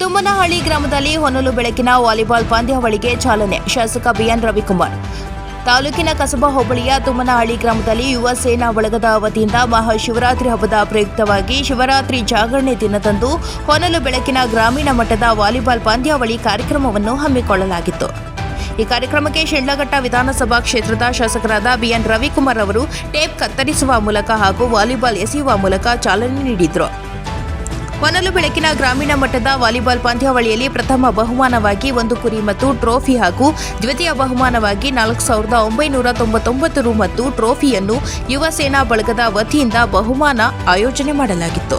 ತುಮ್ಮನಹಳ್ಳಿ ಗ್ರಾಮದಲ್ಲಿ ಹೊನಲು ಬೆಳಕಿನ ವಾಲಿಬಾಲ್ ಪಂದ್ಯಾವಳಿಗೆ ಚಾಲನೆ, ಶಾಸಕ ಬಿಎನ್ ರವಿಕುಮಾರ್. ತಾಲೂಕಿನ ಕಸಬಾ ಹೋಬಳಿಯ ತುಮ್ಮನಹಳ್ಳಿ ಗ್ರಾಮದಲ್ಲಿ ಯುವ ಸೇನಾ ಬಳಗದ ವತಿಯಿಂದ ಮಹಾಶಿವರಾತ್ರಿ ಹಬ್ಬದ ಪ್ರಯುಕ್ತವಾಗಿ ಶಿವರಾತ್ರಿ ಜಾಗರಣೆ ದಿನದಂದು ಹೊನಲು ಬೆಳಕಿನ ಗ್ರಾಮೀಣ ಮಟ್ಟದ ವಾಲಿಬಾಲ್ ಪಂದ್ಯಾವಳಿ ಕಾರ್ಯಕ್ರಮವನ್ನು ಹಮ್ಮಿಕೊಳ್ಳಲಾಗಿತ್ತು. ಈ ಕಾರ್ಯಕ್ರಮಕ್ಕೆ ಶಿಡ್ಲಘಟ್ಟ ವಿಧಾನಸಭಾ ಕ್ಷೇತ್ರದ ಶಾಸಕರಾದ ಬಿಎನ್ ರವಿಕುಮಾರ್ ಅವರು ಟೇಪ್ ಕತ್ತರಿಸುವ ಮೂಲಕ ಹಾಗೂ ವಾಲಿಬಾಲ್ ಎಸೆಯುವ ಮೂಲಕ ಚಾಲನೆ ನೀಡಿದರು. ಹೊನಲು ಬೆಳಕಿನ ಗ್ರಾಮೀಣ ಮಟ್ಟದ ವಾಲಿಬಾಲ್ ಪಂದ್ಯಾವಳಿಯಲ್ಲಿ ಪ್ರಥಮ ಬಹುಮಾನವಾಗಿ ಒಂದು ಕುರಿ ಮತ್ತು ಟ್ರೋಫಿ ಹಾಗೂ ದ್ವಿತೀಯ ಬಹುಮಾನವಾಗಿ ನಾಲ್ಕು ಸಾವಿರದ ಒಂಬೈನೂರ ತೊಂಬತ್ತೊಂಬತ್ತು ರು ಮತ್ತು ಟ್ರೋಫಿಯನ್ನು ಯುವ ಸೇನಾ ಬಳಗದ ವತಿಯಿಂದ ಬಹುಮಾನ ಆಯೋಜನೆ ಮಾಡಲಾಗಿತ್ತು.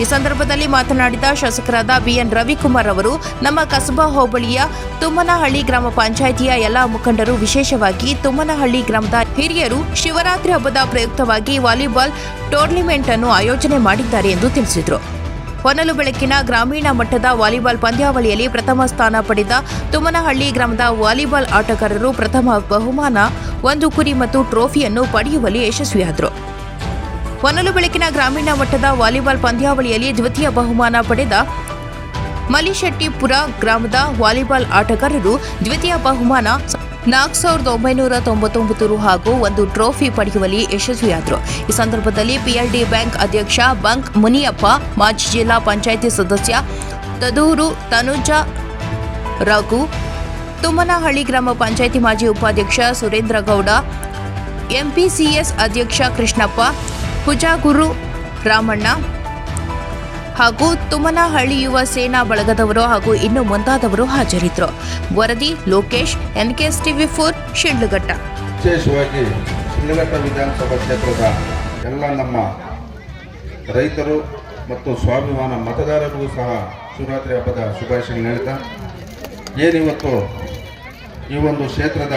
ಈ ಸಂದರ್ಭದಲ್ಲಿ ಮಾತನಾಡಿದ ಶಾಸಕರಾದ ಬಿಎನ್ ರವಿಕುಮಾರ್ ಅವರು, ನಮ್ಮ ಕಸಬಾ ಹೋಬಳಿಯ ತುಮ್ಮನಹಳ್ಳಿ ಗ್ರಾಮ ಪಂಚಾಯಿತಿಯ ಎಲ್ಲಾ ಮುಖಂಡರು ವಿಶೇಷವಾಗಿ ತುಮ್ಮನಹಳ್ಳಿ ಗ್ರಾಮದ ಹಿರಿಯರು ಶಿವರಾತ್ರಿ ಹಬ್ಬದ ಪ್ರಯುಕ್ತವಾಗಿ ವಾಲಿಬಾಲ್ ಟೂರ್ನಿಮೆಂಟ್ ಅನ್ನು ಆಯೋಜನೆ ಮಾಡಿದ್ದಾರೆ ಎಂದು ತಿಳಿಸಿದರು. ಹೊನಲು ಬೆಳಕಿನ ಗ್ರಾಮೀಣ ಮಟ್ಟದ ವಾಲಿಬಾಲ್ ಪಂದ್ಯಾವಳಿಯಲ್ಲಿ ಪ್ರಥಮ ಸ್ಥಾನ ಪಡೆದ ತುಮ್ಮನಹಳ್ಳಿ ಗ್ರಾಮದ ವಾಲಿಬಾಲ್ ಆಟಗಾರರು ಪ್ರಥಮ ಬಹುಮಾನ, ಒಂದು ಕುರಿ ಮತ್ತು ಟ್ರೋಫಿಯನ್ನು ಪಡೆಯುವಲ್ಲಿ ಯಶಸ್ವಿಯಾದರು. ಹೊನಲು ಬೆಳಕಿನ ಗ್ರಾಮೀಣ ಮಟ್ಟದ ವಾಲಿಬಾಲ್ ಪಂದ್ಯಾವಳಿಯಲ್ಲಿ ದ್ವಿತೀಯ ಬಹುಮಾನ ಪಡೆದ ಮಲಿಶೆಟ್ಟಿಪುರ ಗ್ರಾಮದ ವಾಲಿಬಾಲ್ ಆಟಗಾರರು ದ್ವಿತೀಯ ಬಹುಮಾನ ನಾಲ್ಕು ಸಾವಿರದ ಒಂಬೈನೂರ ತೊಂಬತ್ತೊಂಬತ್ತು ಹಾಗೂ ಒಂದು ಟ್ರೋಫಿ ಪಡೆಯುವಲ್ಲಿ ಯಶಸ್ವಿಯಾದರು. ಈ ಸಂದರ್ಭದಲ್ಲಿ ಪಿಎಲ್ಡಿ ಬ್ಯಾಂಕ್ ಅಧ್ಯಕ್ಷ ಬಂಕ್ ಮುನಿಯಪ್ಪ, ಮಾಜಿ ಜಿಲ್ಲಾ ಪಂಚಾಯಿತಿ ಸದಸ್ಯ ತದೂರು ತನುಜ ರಘು ತುಮ್ಮನಹಳ್ಳಿ ಗ್ರಾಮ ಪಂಚಾಯಿತಿ ಮಾಜಿ ಉಪಾಧ್ಯಕ್ಷ ಸುರೇಂದ್ರ ಗೌಡ ಎಂಪಿಸಿಎಸ್ ಅಧ್ಯಕ್ಷ ಕೃಷ್ಣಪ್ಪ ಹುಜಾಗುರು ರಾಮಣ್ಣ ಹಾಗೂ ತುಮನಹಳ್ಳಿ ಯುವ ಸೇನಾ ಬಳಗದವರು ಹಾಗೂ ಇನ್ನು ಮುಂತಾದವರು ಹಾಜರಿದ್ದರು. ವರದಿ Lokesh NKS TV four, Shidlaghatta. ವಿಶೇಷವಾಗಿ ಶಿಡ್ಲಘಟ್ಟ ವಿಧಾನಸಭಾ ಕ್ಷೇತ್ರದ ಎಲ್ಲ ನಮ್ಮ ರೈತರು ಮತ್ತು ಸ್ವಾಭಿಮಾನ ಮತದಾರರಿಗೂ ಸಹ ಶಿವರಾತ್ರಿ ಹಬ್ಬದ ಶುಭಾಶಯ ಹೇಳ್ತಾ ಏನಿವತ್ತು ಈ ಒಂದು ಕ್ಷೇತ್ರದ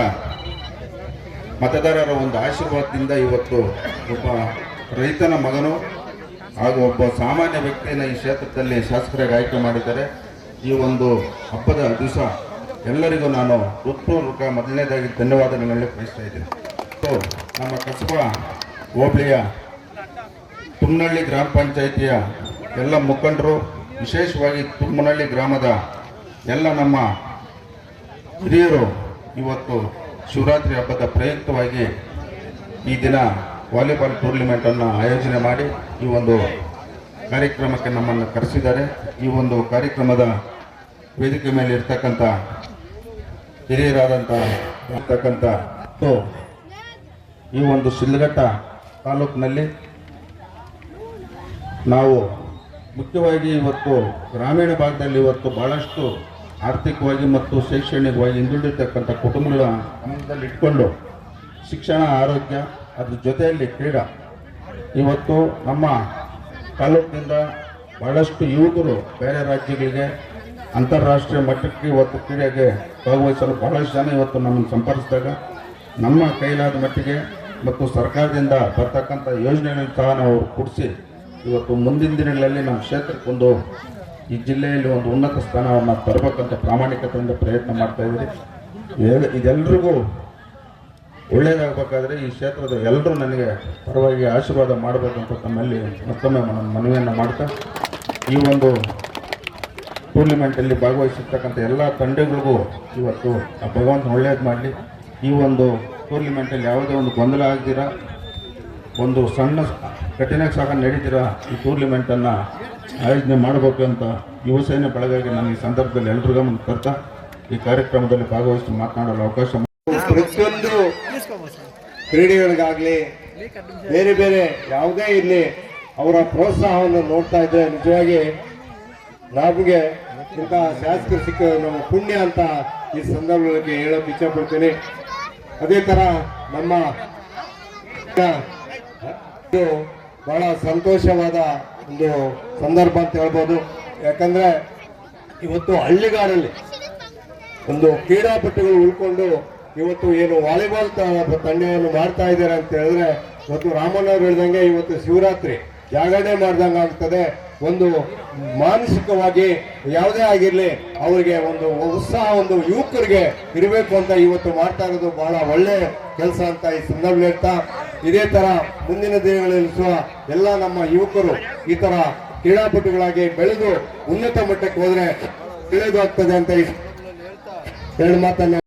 ಮತದಾರರ ಒಂದು ಆಶೀರ್ವಾದದಿಂದ ಇವತ್ತು ಒಬ್ಬ ರೈತನ ಮಗನು ಹಾಗೂ ಒಬ್ಬ ಸಾಮಾನ್ಯ ವ್ಯಕ್ತಿಯನ್ನು ಈ ಕ್ಷೇತ್ರದಲ್ಲಿ ಶಾಸಕರಾಗಿ ಆಯ್ಕೆ ಮಾಡಿದ್ದಾರೆ. ಈ ಒಂದು ಹಬ್ಬದ ದಿವಸ ಎಲ್ಲರಿಗೂ ನಾನು ಹೃತ್ಪೂರ್ವಕ ಮೊದಲನೇದಾಗಿ ಧನ್ಯವಾದಗಳನ್ನು ಬಯಸ್ತಾ ಇದ್ದೀನಿ. ಸೊ, ನಮ್ಮ ಕಸಬಾ ಹೋಬಳಿಯ ತುಮ್ನಹಳ್ಳಿ ಗ್ರಾಮ ಪಂಚಾಯಿತಿಯ ಎಲ್ಲ ಮುಖಂಡರು, ವಿಶೇಷವಾಗಿ ತುಮ್ಮನಹಳ್ಳಿ ಗ್ರಾಮದ ಎಲ್ಲ ನಮ್ಮ ಹಿರಿಯರು, ಇವತ್ತು ಶಿವರಾತ್ರಿ ಹಬ್ಬದ ಪ್ರಯುಕ್ತವಾಗಿ ಈ ದಿನ ವಾಲಿಬಾಲ್ ಟೂರ್ನಿಮೆಂಟನ್ನು ಆಯೋಜನೆ ಮಾಡಿ ಈ ಒಂದು ಕಾರ್ಯಕ್ರಮಕ್ಕೆ ನಮ್ಮನ್ನು ಕರೆಸಿದ್ದಾರೆ. ಈ ಒಂದು ಕಾರ್ಯಕ್ರಮದ ವೇದಿಕೆ ಮೇಲೆ ಇರ್ತಕ್ಕಂಥ ಹಿರಿಯರಾದಂಥ ಇರ್ತಕ್ಕಂಥ ಈ ಒಂದು ಶಿಲ್ಘಟ್ಟ ತಾಲೂಕಿನಲ್ಲಿ ನಾವು ಮುಖ್ಯವಾಗಿ ಇವತ್ತು ಗ್ರಾಮೀಣ ಭಾಗದಲ್ಲಿ ಇವತ್ತು ಭಾಳಷ್ಟು ಆರ್ಥಿಕವಾಗಿ ಮತ್ತು ಶೈಕ್ಷಣಿಕವಾಗಿ ಹಿಂದುಳಿದಿರ್ತಕ್ಕಂಥ ಕುಟುಂಬಗಳ ಗಮನದಲ್ಲಿ ಇಟ್ಕೊಂಡು ಶಿಕ್ಷಣ, ಆರೋಗ್ಯ ಅದ್ರ ಜೊತೆಯಲ್ಲಿ ಕ್ರೀಡಾ. ಇವತ್ತು ನಮ್ಮ ತಾಲೂಕಿನಿಂದ ಬಹಳಷ್ಟು ಯುವಕರು ಬೇರೆ ರಾಜ್ಯಗಳಿಗೆ ಅಂತಾರಾಷ್ಟ್ರೀಯ ಮಟ್ಟಕ್ಕೆ ಇವತ್ತು ಕ್ರೀಡೆಗೆ ಭಾಗವಹಿಸಲು ಬಹಳಷ್ಟು ಜನ ಇವತ್ತು ನಮ್ಮನ್ನು ಸಂಪರ್ಕಿಸಿದಾಗ ನಮ್ಮ ಕೈಲಾದ ಮಟ್ಟಿಗೆ ಮತ್ತು ಸರ್ಕಾರದಿಂದ ಬರ್ತಕ್ಕಂಥ ಯೋಜನೆಗಳನ್ನು ಸಹ ನಾವು ಕೊಡಿಸಿ ಇವತ್ತು ಮುಂದಿನ ದಿನಗಳಲ್ಲಿ ನಮ್ಮ ಕ್ಷೇತ್ರಕ್ಕೊಂದು ಈ ಜಿಲ್ಲೆಯಲ್ಲಿ ಒಂದು ಉನ್ನತ ಸ್ಥಾನವನ್ನು ತರಬೇಕಂತ ಪ್ರಾಮಾಣಿಕತೆಯಿಂದ ಪ್ರಯತ್ನ ಮಾಡ್ತಾ ಇದ್ದೀರಿ. ಇದೆಲ್ಲರಿಗೂ ಒಳ್ಳೆಯದಾಗಬೇಕಾದ್ರೆ ಈ ಕ್ಷೇತ್ರದ ಎಲ್ಲರೂ ನನಗೆ ಪರವಾಗಿ ಆಶೀರ್ವಾದ ಮಾಡಬೇಕಂತ ತಮ್ಮಲ್ಲಿ ಮತ್ತೊಮ್ಮೆ ನನ್ನ ಮನವಿಯನ್ನು ಮಾಡ್ತಾ, ಈ ಒಂದು ಟೂರ್ನಿಮೆಂಟಲ್ಲಿ ಭಾಗವಹಿಸಿರ್ತಕ್ಕಂಥ ಎಲ್ಲ ತಂಡಗಳಿಗೂ ಇವತ್ತು ಆ ಭಗವಂತನ ಒಳ್ಳೇದು ಮಾಡಲಿ. ಈ ಒಂದು ಟೂರ್ನಿಮೆಂಟಲ್ಲಿ ಯಾವುದೇ ಒಂದು ಗೊಂದಲ ಆಗದಿರ ಒಂದು ಸಣ್ಣ ಕಠಿಣ ಸಹ ನಡೀತೀರ, ಈ ಟೂರ್ನಿಮೆಂಟನ್ನು ಆಯೋಜನೆ ಮಾಡಬೇಕು ಅಂತ ಯುವಸೇನೆ ಬಳಗಾಗಿ ನಾನು ಈ ಸಂದರ್ಭದಲ್ಲಿ ಎಲ್ರಿಗೂ ಮುಂದೆ ತರ್ತಾ ಈ ಕಾರ್ಯಕ್ರಮದಲ್ಲಿ ಭಾಗವಹಿಸಿ ಮಾತನಾಡಲು ಅವಕಾಶ ಪ್ರತಿಯೊಂದು ಕ್ರೀಡೆಗಳಿಗಾಗಲಿ ಬೇರೆ ಬೇರೆ ಯಾವುದೇ ಇರಲಿ ಅವರ ಪ್ರೋತ್ಸಾಹವನ್ನು ನೋಡ್ತಾ ಇದ್ರೆ ನಿಜವಾಗಿ ನಮಗೆ ಇಂತಹ ಶಾಸಕರು ಸಿಕ್ಕ ನಮ್ಮ ಪುಣ್ಯ ಅಂತ ಈ ಸಂದರ್ಭದಲ್ಲಿ ಇಚ್ಛೆ ಇಚ್ಛಪಡ್ತೀನಿ ಅದೇ ತರ ನಮ್ಮ ಬಹಳ ಸಂತೋಷವಾದ ಒಂದು ಸಂದರ್ಭ ಅಂತ ಹೇಳ್ಬೋದು. ಯಾಕಂದ್ರೆ ಇವತ್ತು ಹಳ್ಳಿಗಾರಲ್ಲಿ ಒಂದು ಕ್ರೀಡಾಪಟುಗಳು ಉಳ್ಕೊಂಡು ಇವತ್ತು ಏನು ವಾಲಿಬಾಲ್ ತಂಡವನ್ನು ಮಾಡ್ತಾ ಇದ್ದಾರೆ ಅಂತ ಹೇಳಿದ್ರೆ ಇವತ್ತು ರಾಮಣ್ಣ ಅವ್ರು ಹೇಳ್ದಂಗೆ ಇವತ್ತು ಶಿವರಾತ್ರಿ. ಜಾಗರಣೆ ಮಾಡ್ದಂಗೆ ಆಗ್ತದೆ. ಒಂದು ಮಾನಸಿಕವಾಗಿ ಯಾವುದೇ ಆಗಿರಲಿ, ಅವರಿಗೆ ಒಂದು ಉತ್ಸಾಹ, ಒಂದು ಯುವಕರಿಗೆ ಇರಬೇಕು ಅಂತ ಇವತ್ತು ಮಾಡ್ತಾ ಇರೋದು ಬಹಳ ಒಳ್ಳೆ ಕೆಲಸ ಅಂತ ಈ ಸಂದರ್ಭ ಹೇಳ್ತಾ, ಇದೇ ತರ ಮುಂದಿನ ದಿನಗಳಲ್ಲಿ ಸಹ ಎಲ್ಲ ನಮ್ಮ ಯುವಕರು ಈ ತರ ಕ್ರೀಡಾಪಟುಗಳಾಗಿ ಬೆಳೆದು ಉನ್ನತ ಮಟ್ಟಕ್ಕೆ ಹೋದ್ರೆ ತಿಳಿದು ಆಗ್ತದೆ ಅಂತ ಎರಡು ಮಾತನ್ನು